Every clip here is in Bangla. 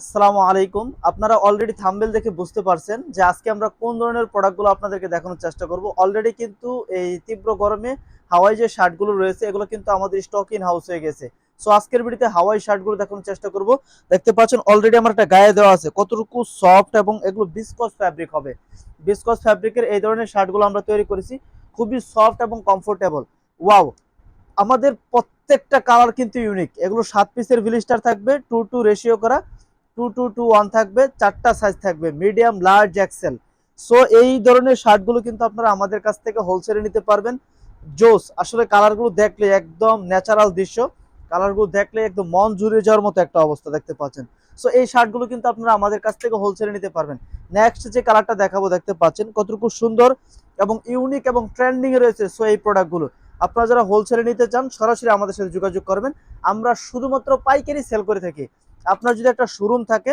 আসসালামু আলাইকুম। আপনারা অলরেডি থাম্বেল দেখে বুঝতে পারছেন যে আজকে আমরা কোন ধরনের প্রোডাক্টগুলো আপনাদেরকে দেখানোর চেষ্টা করব। অলরেডি কিন্তু এই তীব্র গরমে হাওয়াই যে শার্টগুলো রয়েছে, এগুলো কিন্তু আমাদের স্টক ইন হাউস হয়ে গেছে। সো আজকের ভিডিওতে হাওয়াই শার্টগুলো দেখানোর চেষ্টা করব। দেখতে পাচ্ছেন অলরেডি আমার একটা গায়ে দেওয়া আছে। কতটুকু সফট এবং এগুলো বিসকস ফ্যাব্রিক হবে। বিসকস ফ্যাব্রিকের এই ধরনের শার্টগুলো আমরা তৈরি করেছি। খুবই সফট এবং কমফোর্টেবল ওয়াও আমাদের প্রত্যেকটা কালার কিন্তু ইউনিক এগুলো সাত পিসের ভিলিস্টার থাকবে টু টু রেশিও করা। টু টু টু ওয়ান থাকবে, চারটা সাইজ থাকবে মিডিয়াম লার্জ এক্সেল সো এই ধরনের শার্টগুলো কিন্তু আপনারা আমাদের কাছ থেকে হোলসেলে নিতে পারবেন। জোস আসলে কালারগুলো দেখলে একদম ন্যাচারাল দৃশ্য। কালারগুলো দেখলে একদম মন জুড়ে যাওয়ার মতো একটা অবস্থা দেখতে পাচ্ছেন। সো এই শার্টগুলো কিন্তু আপনারা আমাদের কাছ থেকে হোলসেলে নিতে পারবেন। নেক্সট যে কালারটা দেখাবো দেখতে পাচ্ছেন, কতটুকু সুন্দর এবং ইউনিক এবং ট্রেন্ডিং রয়েছে। সো এই প্রোডাক্টগুলো আপনারা যারা হোলসেলে নিতে চান, সরাসরি আমাদের সাথে যোগাযোগ করবেন। আমরা শুধুমাত্র পাইকারি সেল করে থাকি। আপনার যদি একটা শোরুম থাকে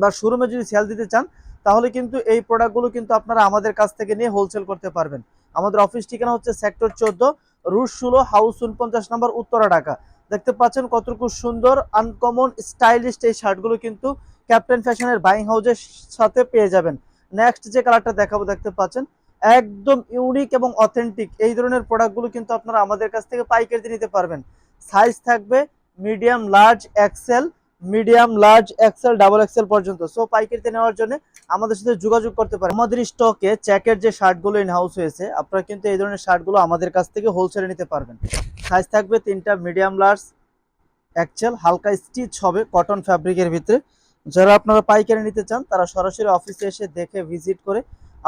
বা শোরুমে যদি সেল দিতে চান, তাহলে কিন্তু এই প্রোডাক্টগুলো কিন্তু আপনারা আমাদের কাছ থেকে নিয়ে হোলসেল করতে পারবেন। আমাদের অফিস ঠিকানা হচ্ছে সেক্টর চোদ্দ রুশ ষোলো হাউস উনপঞ্চাশ নম্বর উত্তরা, ঢাকা। দেখতে পাচ্ছেন কতটুকু সুন্দর আনকমন স্টাইলিশ এই শার্টগুলো কিন্তু ক্যাপ্টেন ফ্যাশনের বাইং হাউজের সাথে পেয়ে যাবেন। নেক্সট যে কালারটা দেখাবো, দেখতে পাচ্ছেন, একদম ইউনিক এবং অথেন্টিক এই ধরনের প্রোডাক্টগুলো কিন্তু আপনারা আমাদের কাছ থেকে পাইকারিতে নিতে পারবেন। সাইজ থাকবে medium large XL medium large XL double XL পর্যন্ত। সো পাইকারিতে নেওয়ার জন্য আমাদের সাথে যোগাযোগ করতে পারেন। আমাদের স্টকে চেকের যে শার্টগুলো ইন হাউস হয়েছে, আপনারা কিন্তু এই ধরনের শার্টগুলো আমাদের কাছ থেকে হোলসেলে নিতে পারবেন। সাইজ থাকবে তিনটা মিডিয়াম লার্জ এক্সেল হালকা স্টিচ হবে কটন ফ্যাব্রিকের ভিতরে। যারা আপনারা পাইকারি নিতে চান, তারা সরাসরি অফিসে এসে দেখে ভিজিট করে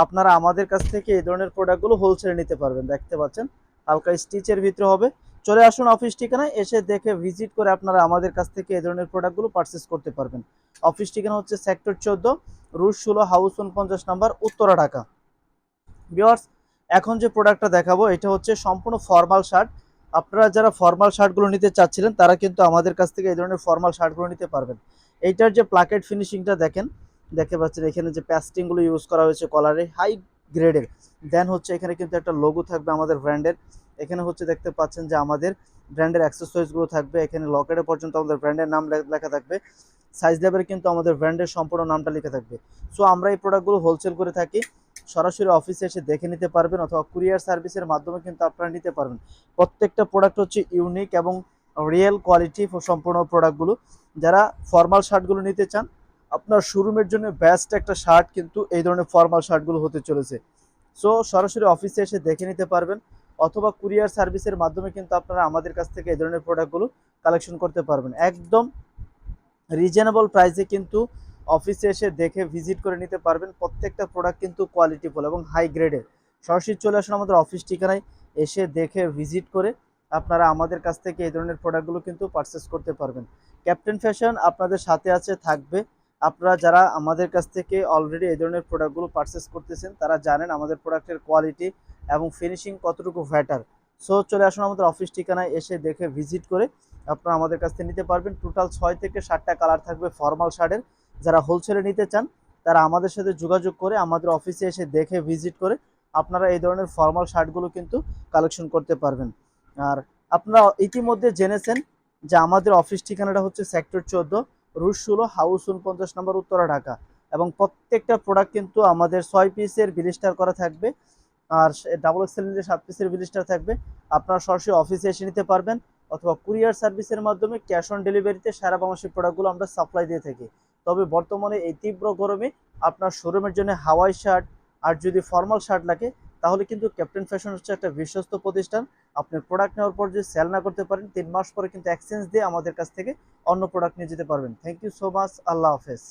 আপনারা আমাদের কাছ থেকে এই ধরনের প্রোডাক্টগুলো হোলসেলে নিতে পারবেন। দেখতে পাচ্ছেন, হালকা স্টিচের ভিতরে হবে। চলে আসুন অফিস ঠিকানায়, এসে দেখে ভিজিট করে আপনারা আমাদের কাছ থেকে এ ধরনের প্রোডাক্টগুলো পারচেস করতে পারবেন। অফিস ঠিকানা হচ্ছে সেক্টর চোদ্দ রুশ ষোলো হাউস উনপঞ্চাশ নাম্বার উত্তরা, ঢাকা। বিয়ার্স এখন যে প্রোডাক্টটা দেখাবো, এটা হচ্ছে সম্পূর্ণ ফর্মাল শার্ট আপনারা যারা ফর্মাল শার্টগুলো নিতে চাচ্ছিলেন, তারা কিন্তু আমাদের কাছ থেকে এই ধরনের ফর্মাল শার্টগুলো নিতে পারবেন। এইটার যে প্লাকেট ফিনিশিংটা দেখেন, দেখতে পাচ্ছেন এখানে যে প্যাস্টিংগুলো ইউজ করা হয়েছে কলারে হাই গ্রেডের দেন হচ্ছে এখানে কিন্তু একটা লোগো থাকবে আমাদের ব্র্যান্ডের এখানে হচ্ছে দেখতে পাচ্ছেন যে আমাদের ব্র্যান্ডের অ্যাক্সেসরিজগুলো থাকবে। এখানে লকেটে পর্যন্ত আমাদের ব্র্যান্ডের নাম লেখা থাকবে। সাইজ লেভেলে কিন্তু আমাদের ব্র্যান্ডের সম্পূর্ণ নামটা লেখা থাকবে। সো আমরা এই প্রোডাক্টগুলো হোলসেল করে থাকি। সরাসরি অফিসে এসে দেখে নিতে পারবেন অথবা কুরিয়ার সার্ভিসের মাধ্যমে কিন্তু আপনারা নিতে পারবেন। প্রত্যেকটা প্রোডাক্ট হচ্ছে ইউনিক এবং রিয়েল কোয়ালিটি সম্পূর্ণ প্রোডাক্টগুলো যারা ফর্মাল শার্টগুলো নিতে চান, আপনার শোরুমের জন্য বেস্ট একটা শার্ট কিন্তু এই ধরনের ফর্মাল শার্টগুলো হতে চলেছে। সো সরাসরি অফিসে এসে দেখে নিতে পারবেন। অথবা কুরিয়ার সার্ভিসের মাধ্যমে কিন্তু আপনারা আমাদের কাছ থেকে এই ধরনের প্রোডাক্টগুলো কালেকশন করতে পারবেন। একদম রিজনেবল প্রাইসে কিন্তু অফিসে এসে দেখে ভিজিট করে নিতে পারবেন। প্রত্যেকটা প্রোডাক্ট কিন্তু কোয়ালিটিফুল এবং হাই গ্রেডের। সরাসরি চলে আসুন আমাদের অফিস ঠিকানায়, এসে দেখে ভিজিট করে আপনারা আমাদের কাছ থেকে এই ধরনের প্রোডাক্টগুলো কিন্তু পারচেস করতে পারবেন। ক্যাপ্টেন ফ্যাশন আপনাদের সাথে আছে, থাকবে। আপনারা যারা আমাদের কাছ থেকে অলরেডি এই ধরনের প্রোডাক্টগুলো পারচেস করতেছেন, তারা জানেন আমাদের প্রোডাক্টের কোয়ালিটি এবং ফিনিশিং কতটুকু ভ্যাটার সো চলে আসুন আমাদের অফিস ঠিকানায়, এসে দেখে ভিজিট করে আপনারা আমাদের কাছ থেকে নিতে পারবেন। টোটাল ছয় থেকে সাতটা কালার থাকবে ফর্মাল শার্টের যারা হোলসেলে নিতে চান, তারা আমাদের সাথে যোগাযোগ করে আমাদের অফিসে এসে দেখে ভিজিট করে আপনারা এই ধরনের ফর্মাল শার্টগুলো কিন্তু কালেকশন করতে পারবেন। আর আপনারা ইতিমধ্যে জেনেছেন যে আমাদের অফিস ঠিকানাটা হচ্ছে সেক্টর চোদ্দ রুশ ষোলো হাউস উনপঞ্চাশ নম্বর উত্তরা ঢাকা। এবং প্রত্যেকটা প্রোডাক্ট কিন্তু আমাদের ছয় পিসের বিলিস্টার করা থাকবে। আর ডাবল এক্সেল নিলে সাত পিসের বিলিস্টার থাকবে। আপনারা সরাসরি অফিসে এসে নিতে পারবেন, অথবা কুরিয়ার সার্ভিসের মাধ্যমে ক্যাশ অন ডেলিভারিতে সারা বাংলাদেশের প্রোডাক্টগুলো আমরা সাপ্লাই দিয়ে থাকি। তবে বর্তমানে এই তীব্র গরমে আপনার শোরুমের জন্য হাওয়াই শার্ট আর যদি ফর্মাল শার্ট লাগে, তাহলে কিন্তু ক্যাপ্টেন ফ্যাশন হচ্ছে একটা বিশ্বস্ত প্রতিষ্ঠান। আপনি প্রোডাক্ট নেওয়ার পর যদি সেল না করতে পারেন, তিন মাস পরে কিন্তু এক্সচেঞ্জ দিয়ে আমাদের কাছ থেকে অন্য প্রোডাক্ট নিয়ে যেতে পারবেন। থ্যাংক ইউ সো মাচ আল্লাহ হাফেজ।